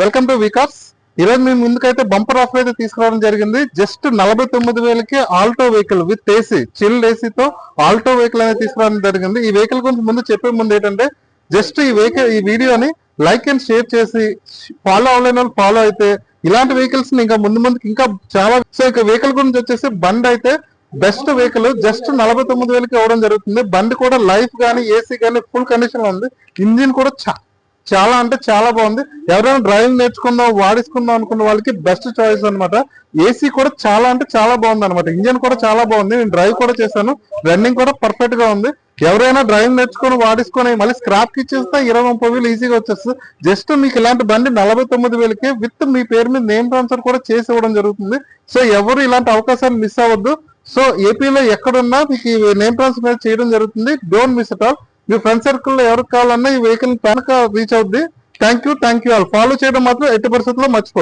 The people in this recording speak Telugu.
వెల్కమ్ టు వికాస్ ఈరోజు మేము ముందుకైతే బంపర్ ఆఫర్ అయితే తీసుకురావడం జరిగింది. జస్ట్ నలభై తొమ్మిది వేలకి Alto vehicle with AC chilled ఏసీతో Alto vehicle అనేది తీసుకురావడం జరిగింది. ఈ వెహికల్ గురించి ముందు చెప్పే ముందు ఏంటంటే జస్ట్ ఈ వెహికల్ ఈ వీడియోని లైక్ అండ్ షేర్ చేసి ఫాలో అవ్వలేని వాళ్ళు ఫాలో అయితే ఇలాంటి వెహికల్స్ ఇంకా ముందు ముందుకు ఇంకా చాలా సో ఇక వెహికల్ గురించి వచ్చేసి బండి అయితే బెస్ట్ వెహికల్ జస్ట్ నలభై తొమ్మిది వేలకి ఇవ్వడం జరుగుతుంది. బండి కూడా లైఫ్ గానీ ఏసీ గానీ ఫుల్ కండిషన్ ఉంది. ఇంజిన్ కూడా చా- చాలా అంటే చాలా బాగుంది. ఎవరైనా డ్రైవింగ్ నేర్చుకుందాం వాడేసుకుందాం అనుకున్న వాళ్ళకి బెస్ట్ చాయిస్ అన్నమాట. ఏసీ కూడా చాలా అంటే చాలా బాగుంది అనమాట ఇంజన్ కూడా చాలా బాగుంది. నేను డ్రైవ్ కూడా చేశాను. రన్నింగ్ కూడా పర్ఫెక్ట్గా ఉంది. ఎవరైనా డ్రైవింగ్ నేర్చుకొని వాడేసుకొని మళ్ళీ స్క్రాప్కి ఇచ్చేస్తే ఇరవై ముప్పై వేలు ఈజీగా వచ్చేస్తుంది. జస్ట్ మీకు ఇలాంటి బండి నలభై తొమ్మిది వేలకి విత్ మీ పేరు మీద నేమ్ ట్రాన్స్ఫర్ కూడా చేసి ఇవ్వడం జరుగుతుంది. సో ఎవరు ఇలాంటి అవకాశాన్ని మిస్ అవ్వద్దు. సో ఏపీలో ఎక్కడున్నా మీకు నేమ్ ట్రాన్స్ఫర్ చేయడం జరుగుతుంది. డోంట్ మిస్ అట్ ఆల్ మీ ఫ్రెండ్ సర్కిల్లో ఎవరికి కావాలన్నా ఈ వెహికల్ కనుక రీచ్ అవుద్ది. Thank you thank you all follow చేయడం మాత్రం ఎట్టి పరిస్థితుల్లో మర్చిపోద్దు.